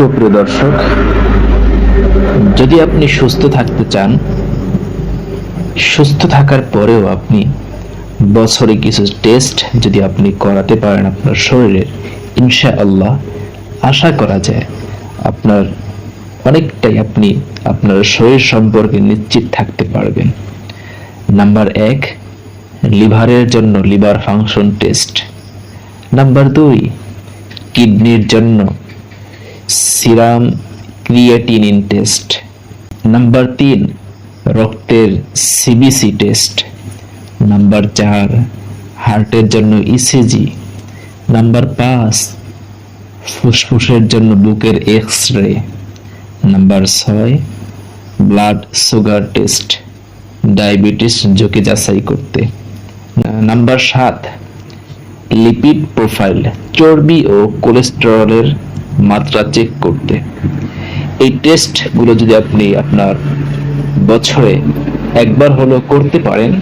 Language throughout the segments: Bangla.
সুপ্রিয় দর্শক, যদি আপনি সুস্থ থাকতে চান, সুস্থ থাকার পরেও আপনি বছরে কিছু টেস্ট যদি আপনি করাতে পারেন আপনার শরীরের ইনশা আল্লাহ আশা করা যায় আপনার অনেকটাই আপনি আপনার শরীর সম্পর্কে নিশ্চিত থাকতে পারবেন। নাম্বার এক, লিভারের জন্য লিভার ফাংশন টেস্ট নাম্বার দুই, কিডনির জন্য সিরাম ক্রিয়েটিনিন টেস্ট। নাম্বার তিন, রক্তের সিবিসি টেস্ট। নাম্বার চার, হার্টের জন্য ইসিজি নাম্বার পাঁচ, ফুসফুসের জন্য বুকের এক্স রে নাম্বার ছয়, ব্লাড সুগার টেস্ট। ডায়াবেটিস ঝুঁকি যাচাই করতে। নাম্বার সাত, লিপিড প্রোফাইল। চর্বি ও কোলেস্টেরলের মাত্রা চেক করতে। এই টেস্টগুলো যদি আপনি আপনার বছরে একবার হলো করতে পারেন,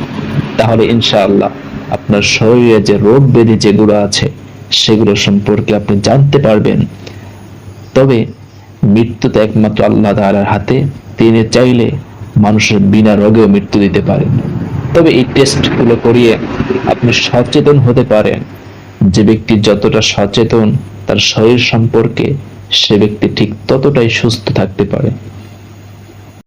তাহলে ইনশাআল্লাহ আপনার শরীরে যে রোগ ব্যাধি যেগুলো আছে, সেগুলো সম্পর্কে আপনি জানতে পারবেন। তবে মৃত্যু তো একমাত্র আল্লাহ তাআলার হাতে, তিনি চাইলে মানুষের বিনা রোগেও মৃত্যু দিতে পারেন। তবে এই টেস্টগুলো করিয়ে আপনি সচেতন হতে পারেন। যে ব্যক্তি যতটা সচেতন তার শরীর সম্পর্কে সে ব্যক্তি ঠিক ততটাই সুস্থ থাকতে পারে।